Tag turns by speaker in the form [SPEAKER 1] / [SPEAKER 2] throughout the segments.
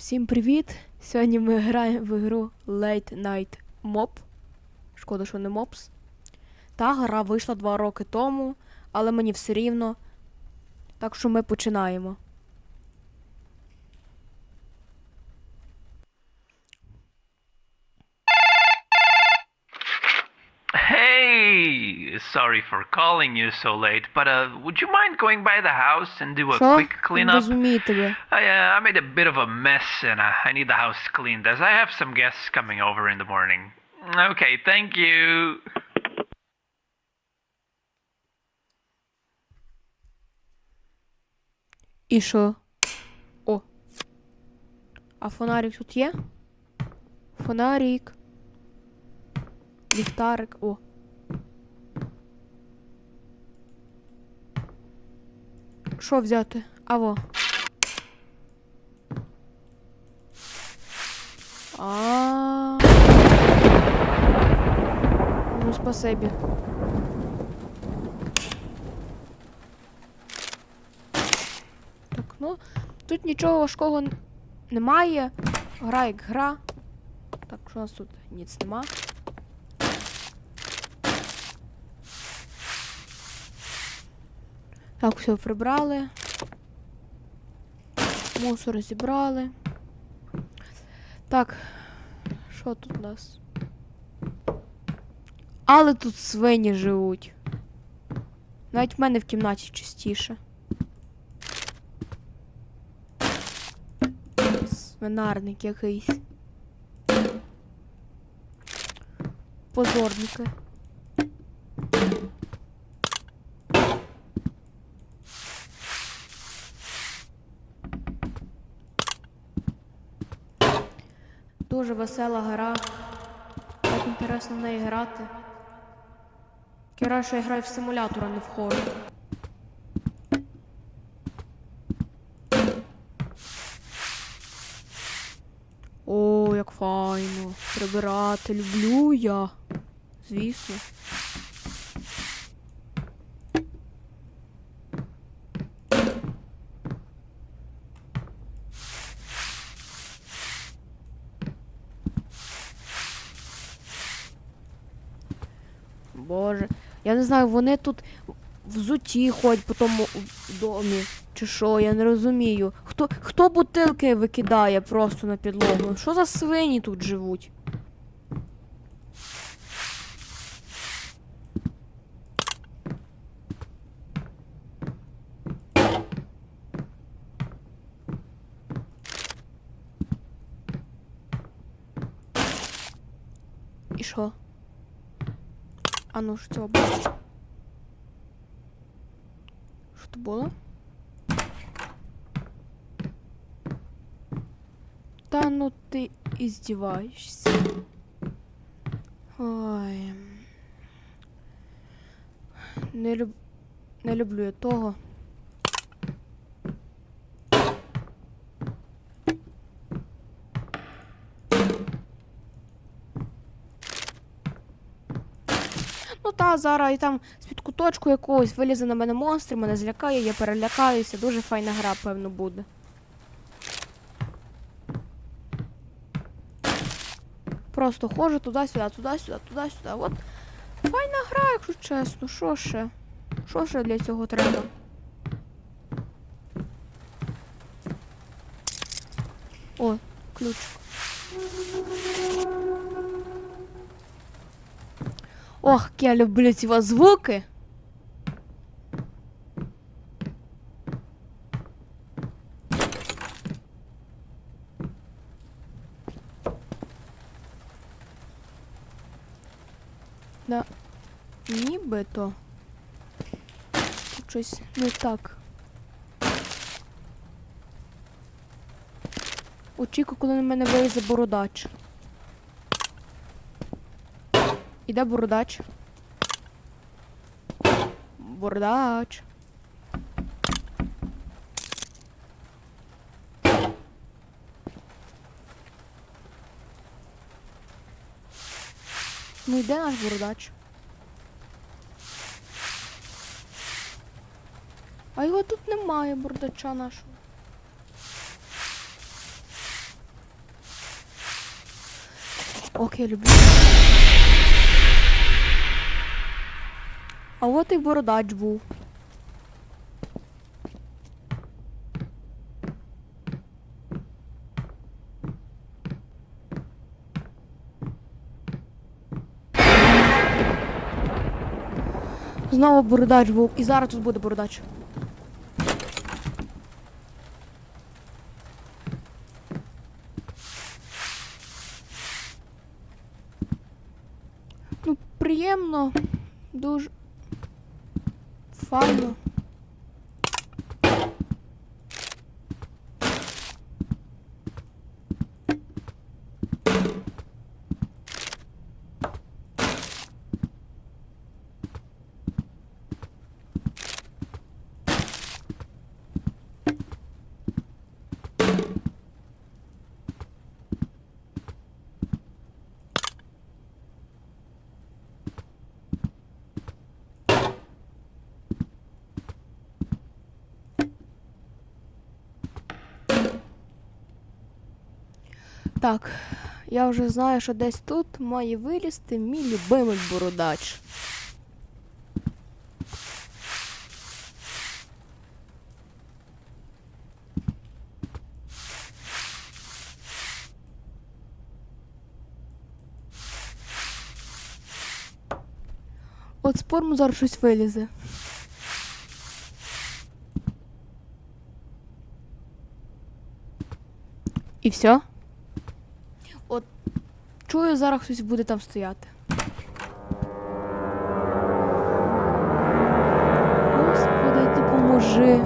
[SPEAKER 1] Всім привіт! Сьогодні ми граємо в ігру Late Night Mob. Шкода, що не Mobs. Та гра вийшла два роки тому, але мені все рівно. Так що ми починаємо.
[SPEAKER 2] sorry for calling you so late, but uh, would you mind going by the house and do a
[SPEAKER 1] Що?
[SPEAKER 2] quick
[SPEAKER 1] Не
[SPEAKER 2] cleanup?
[SPEAKER 1] розумію тебе.
[SPEAKER 2] I, uh, I made a bit of a mess and uh, I need the house cleaned as I have some guests coming over in the morning. Okay, thank you.
[SPEAKER 1] І що? О. А фонарик тут є? Фонарик. Ліхтарик. О. Що взяти? Аво. А. Ну, спасибі. Так, ну, тут нічого важкого немає. Гра як гра. Так, що у нас тут? Ніц нема. Так, все прибрали. Мусор зібрали. Так, що тут у нас? Але тут свині живуть. Навіть в мене в кімнаті чистіше. Свинарник якийсь. Позорники. Дуже весела гра. Так інтересно в неї грати. Кіра, що я граю в симулятор, а не в хоррор. О, як файно. Прибирати люблю я. Звісно. Боже. Я не знаю, вони тут взуті ходять по тому домі. Чи що, я не розумію. Хто, хто бутилки викидає просто на підлогу? Що за свині тут живуть? І що? Ну що было? Что було? Та ну ти іздіваєшся. Ой. Не, люб... не люблю я того. Ну та зараз і там з-під куточку якогось вилізе на мене монстр, мене злякає, я перелякаюся. Дуже файна гра, певно, буде. Просто ходжу туди-сюди, туди-сюди, туди-сюди. От файна гра, якщо чесно. Що ще? Що ще для цього треба? О, ключик. Ох, я люблю ці звуки. Да. Нібито. Тут щось не так. Очікую, коли на мене вилізе бородач. Іде бородач. Бородач. Ну йде наш бородач. А його тут немає, бородача нашого. Ок, я люблю. А от і бородач був. Знову бородач був. І зараз тут буде бородач. Ну, приємно. Дуже. Файно. Так, я вже знаю, що десь тут має вилізти мій любимий бородач. От спормо зараз щось вилізе. І все? Чую, зараз хтось буде там стояти. Господи, допоможи.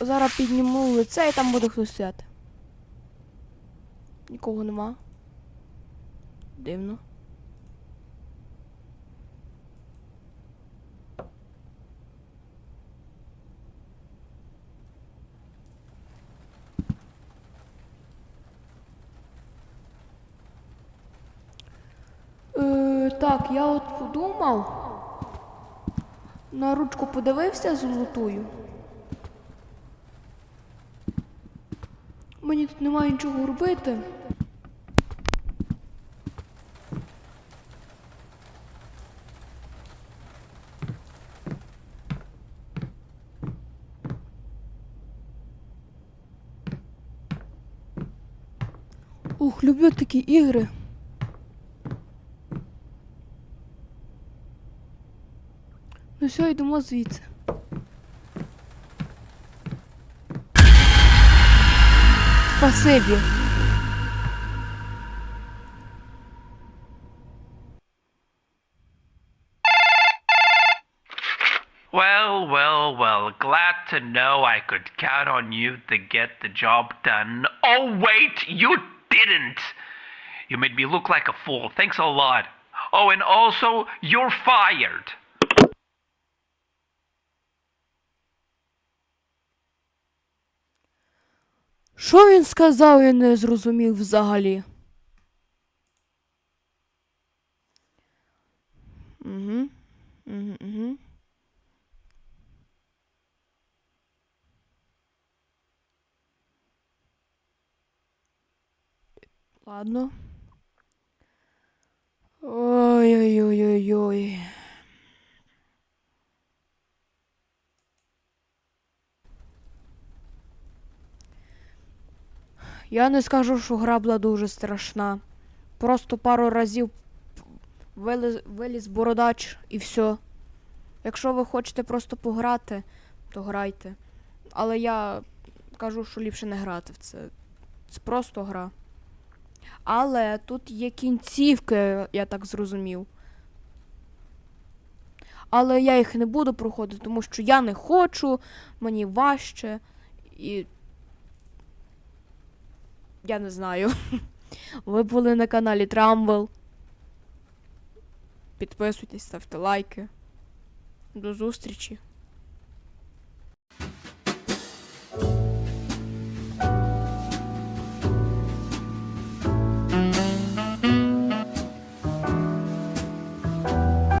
[SPEAKER 1] Зараз підніму лице і там буде хтось стояти. Нікого нема. Дивно. Е, так, я от подумав. На ручку подивився золотую. Мені тут немає нічого робити. Ух, люблю такі ігри. Ну все, йдемо звідси. Спасибі.
[SPEAKER 2] Well, well, well. Glad to know I could count on you to get the job done. Oh, wait, you didn't! You made me look like a fool. Thanks a lot. Oh, and also, you're fired.
[SPEAKER 1] Що він сказав, я не зрозумів взагалі. Угу. Угу, Ладно. Ой-ой-ой-ой-ой. Я не скажу, що гра була дуже страшна. Просто пару разів виліз, виліз бородач і все. Якщо ви хочете просто пограти, то грайте. Але я кажу, що ліпше не грати в це. Це просто гра. Але тут є кінцівки, я так зрозумів. Але я їх не буду проходити, тому що я не хочу, мені важче і. Я не знаю. Ви були на каналі Трамвел. Підписуйтесь, ставте лайки. До зустрічі.